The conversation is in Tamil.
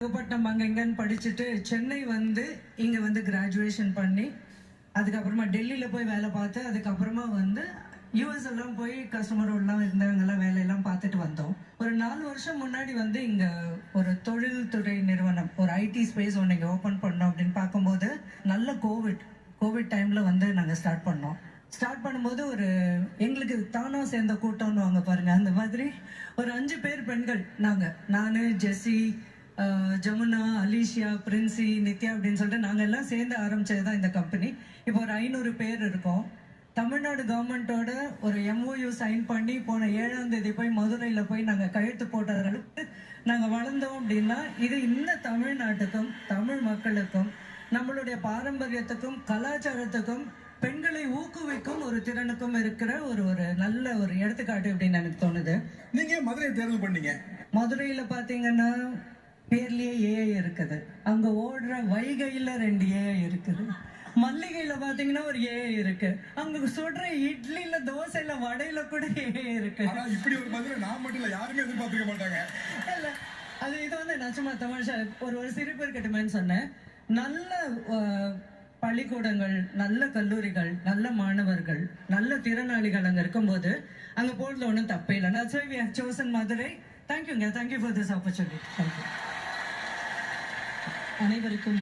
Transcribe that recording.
நாகப்பட்டினம் அங்கே இங்கன்னு படிச்சுட்டு சென்னை வந்து இங்க வந்து கிராஜுவேஷன் பண்ணி அதுக்கப்புறமா டெல்லியில போய் வேலை பார்த்து அதுக்கப்புறமா வந்து யூஎஸ் எல்லாம் போய் கஸ்டமரோடலாம் இருந்தவங்கெல்லாம் வேலையெல்லாம் பார்த்துட்டு வந்தோம். ஒரு நாலு வருஷம் முன்னாடி வந்து இங்க ஒரு தொழில்துறை நிறுவனம் ஒரு ஐடி ஸ்பேஸ் ஒன்று இங்கே ஓப்பன் பண்ணோம் அப்படின்னு பார்க்கும்போது நல்ல கோவிட் கோவிட் டைம்ல வந்து நாங்கள் ஸ்டார்ட் பண்ணோம். ஸ்டார்ட் பண்ணும்போது ஒரு எங்களுக்கு தானா சேர்ந்த கூட்டம்னு வாங்க பாருங்க அந்த மாதிரி ஒரு அஞ்சு பேர் பெண்கள் நாங்க நான் Jessy Jamuna Alicia Princy Nithya அப்படின்னு சொல்லிட்டு நாங்க எல்லாம் சேர்ந்து ஆரம்பிச்சது தான் இந்த கம்பெனி இப்போ ஒரு ஐநூறு பேர் இருக்கோம். தமிழ்நாடு கவர்மெண்ட்டோட ஒரு எம்ஓயு சைன் பண்ணி போன ஏழாம் தேதி போய் மதுரையில போய் நாங்க கையெழுத்து போட்ட அளவுக்கு நாங்க வளர்ந்தோம் அப்படின்னா இது இந்த தமிழ்நாட்டுக்கும் தமிழ் மக்களுக்கும் நம்மளுடைய பாரம்பரியத்துக்கும் கலாச்சாரத்துக்கும் பெண்களை ஊக்குவிக்கும் ஒரு திறனுக்கும் இருக்கிற ஒரு ஒரு நல்ல ஒரு எடுத்துக்காட்டு அப்படின்னு எனக்கு தோணுது. நீங்க ஏன் மதுரையை தேர்வு பண்ணீங்க? மதுரையில பாத்தீங்கன்னா பேர்லயே ஏஐ இருக்குது. அங்க ஓடுற வைகையில ரெண்டு ஏஐ இருக்குது. மல்லிகையில பாத்தீங்கன்னா ஒரு ஏஐ இருக்கு. அங்க சுடுற இட்லில தோசையில வடையில கூட ஏஐ இருக்கு. இப்படி ஒரு மதுரை நான் மட்டும் இல்ல யாருமே எதிர்பார்த்துக்க மாட்டாங்க. இல்ல அது இது வந்து நிஜமா தமாஷா ஒரு ஒரு சிரிப்பு இருக்கட்டுமேன்னு சொன்னேன். நல்ல பள்ளிக்கூடங்கள் நல்ல கல்லூரிகள் நல்ல மாணவர்கள் நல்ல திறனாளிகள் அங்க இருக்கும்போது அங்க போறதுல ஒன்றும் தப்பே இல்லை. that's why we have chosen Madurai தேங்க்யூங்க thank you for this opportunity thank you அனைவருக்கும்